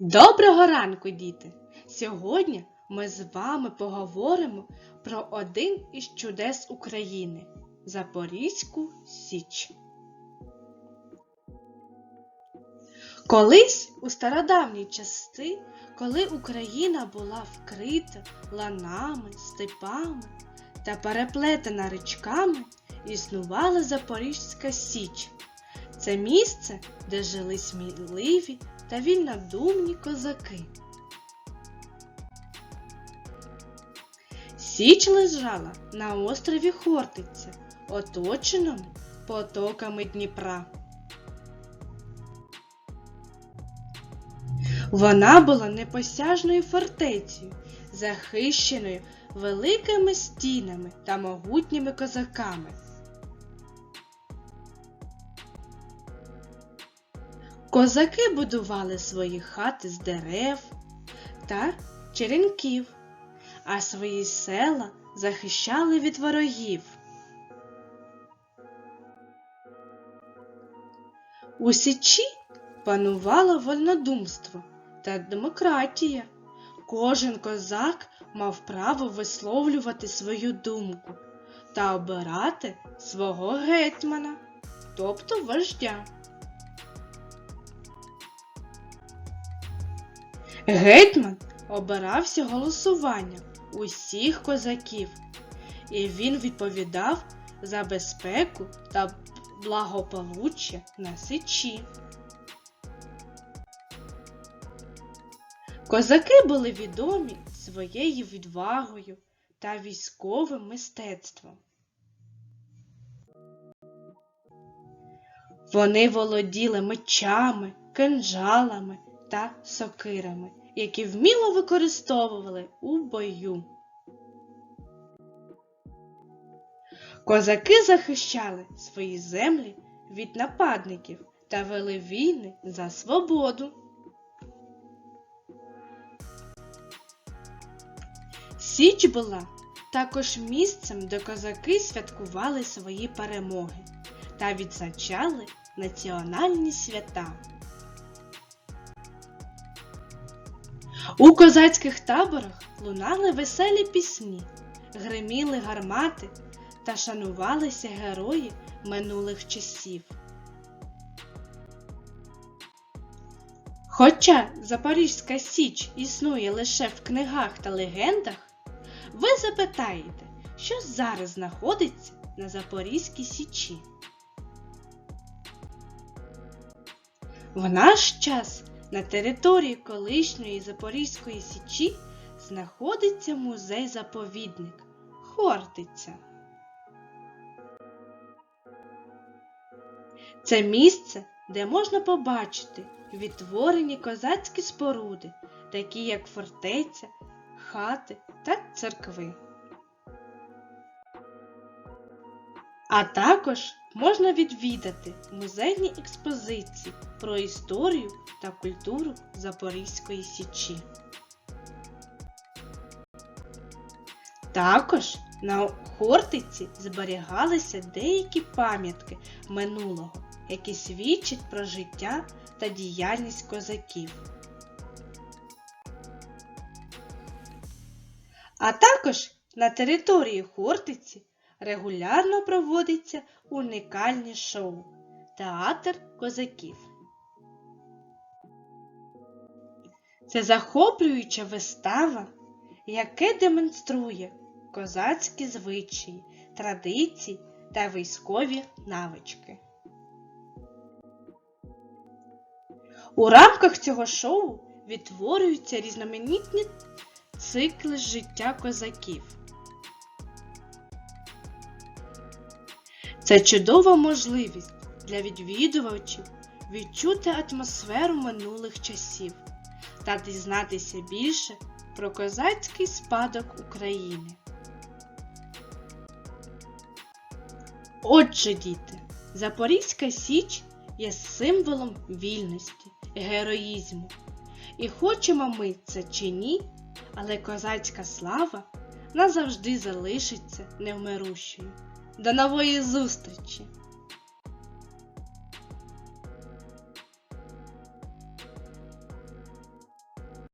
Доброго ранку, діти! Сьогодні ми з вами поговоримо про один із чудес України Запорізьку Січ. Колись у стародавні часи, коли Україна була вкрита ланами, степами та переплетена річками, існувала Запорізька Січ. Це місце, де жили сміливі та вільнодумні козаки. Січ лежала на острові Хортиця, оточеному потоками Дніпра. Вона була непосяжною фортецею, захищеною великими стінами та могутніми козаками. Козаки будували свої хати з дерев та черенків, а свої села захищали від ворогів. У Січі панувало вольнодумство та демократія. Кожен козак мав право висловлювати свою думку та обирати свого гетьмана, тобто вождя. Гетьман обирався голосуванням усіх козаків, і він відповідав за безпеку та благополуччя на сечі. Козаки були відомі своєю відвагою та військовим мистецтвом. Вони володіли мечами, кинджалами та сокирами, які вміло використовували у бою. Козаки захищали свої землі від нападників та вели війни за свободу. Січ була також місцем, де козаки святкували свої перемоги та відзначали національні свята. У козацьких таборах лунали веселі пісні, гриміли гармати та шанувалися герої минулих часів. Хоча Запорізька Січ існує лише в книгах та легендах, ви запитаєте, що зараз знаходиться на Запорізькій Січі. В наш час на території колишньої Запорізької Січі знаходиться музей-заповідник Хортиця. Це місце, де можна побачити відтворені козацькі споруди, такі як фортеця, хати та церкви. А також можна відвідати музейні експозиції про історію та культуру Запорізької Січі. Також на Хортиці зберігалися деякі пам'ятки минулого, які свідчать про життя та діяльність козаків. А також на території Хортиці регулярно проводиться унікальні шоу Театр козаків. Це захоплююча вистава, яке демонструє козацькі звичаї, традиції та військові навички. У рамках цього шоу відтворюються різноманітні цикли життя козаків. Це чудова можливість для відвідувачів відчути атмосферу минулих часів та дізнатися більше про козацький спадок України. Отже, діти, Запорізька Січ є символом вільності, героїзму. І хочемо ми це чи ні, але козацька слава назавжди залишиться невмирущою. До нової зустрічі!